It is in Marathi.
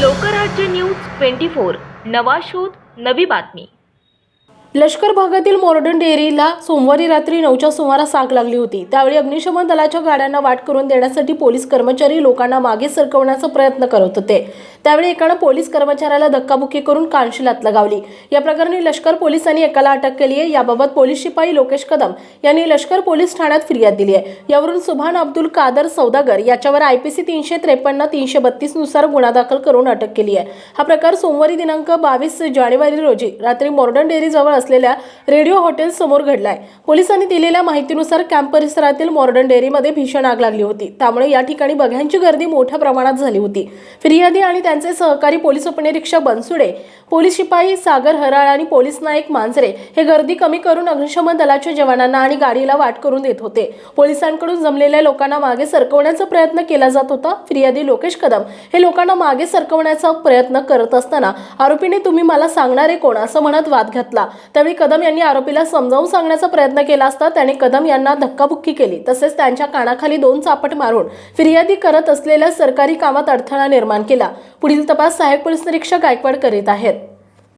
Lokrajya news twenty four. नवा शोध नवी बातमी. लष्कर भागातील मॉर्डन डेअरीला सोमवारी रात्री नऊच्या सुमारास आग लागली होती. त्यावेळी अग्निशमन दलाच्या गाड्यांना वाट करून देण्यासाठी पोलीस कर्मचारी लोकांना मागे सरकवण्याचा प्रयत्न करत होते. त्यावेळी एकानं पोलीस कर्मचाऱ्याला धक्काबुक्की करून कानशिलात लगावली या प्रकरणी लष्कर पोलिसांनी एकाला अटक केली आहे. याबाबत पोलीस शिपाई लोकेश कदम यांनी लष्कर पोलीस ठाण्यात फिर्याद दिली आहे. यावरून सुभान अब्दुल कादर सौदागर याच्यावर आयपीसी तीनशे त्रेपन्न तीनशे बत्तीसनुसार गुन्हा दाखल करून अटक केली आहे. हा प्रकार सोमवारी दिनांक बावीस जानेवारी रोजी रात्री मॉर्डन डेअरीजवळ असलेल्या रेडिओ हॉटेल समोर घडलाय. पोलिसांनी दिलेल्या माहितीनुसार कॅम्प परिसरातील मॉर्डन डेअरीमध्ये भीषण आग लागली होती. त्यामुळे या ठिकाणी बघ्यांची गर्दी मोठ्या प्रमाणात झाली होती. फिर्यादी आणि त्यांचे सहकारी पोलीस उपनिरीक्षक बनसुडे पोलीस शिपाई सागर हराळ आणि पोलीस नायक मांजरे हे गर्दी कमी करून अग्निशमन दलाच्या जवानांना आणि गाडीला वाट करून देत होते. पोलिसांकडून जमलेल्या लोकांना मागे सरकवण्याचा प्रयत्न केला जात होता. फिर्यादी लोकेश कदम हे लोकांना मागे सरकवण्याचा प्रयत्न करत असताना आरोपीने तुम्ही मला सांगणारे कोण? असं म्हणत वाद घातला. त्यावेळी कदम यांनी आरोपीला समजावून सांगण्याचा प्रयत्न केला असता त्याने कदम यांना धक्काबुक्की केली. तसेच त्यांच्या कानाखाली दोन चापट मारून फिर्यादी करत असलेल्या सरकारी कामात अडथळा निर्माण केला. पुढील तपास सहाय्यक पोलीस निरीक्षक गायकवाड करीत आहेत.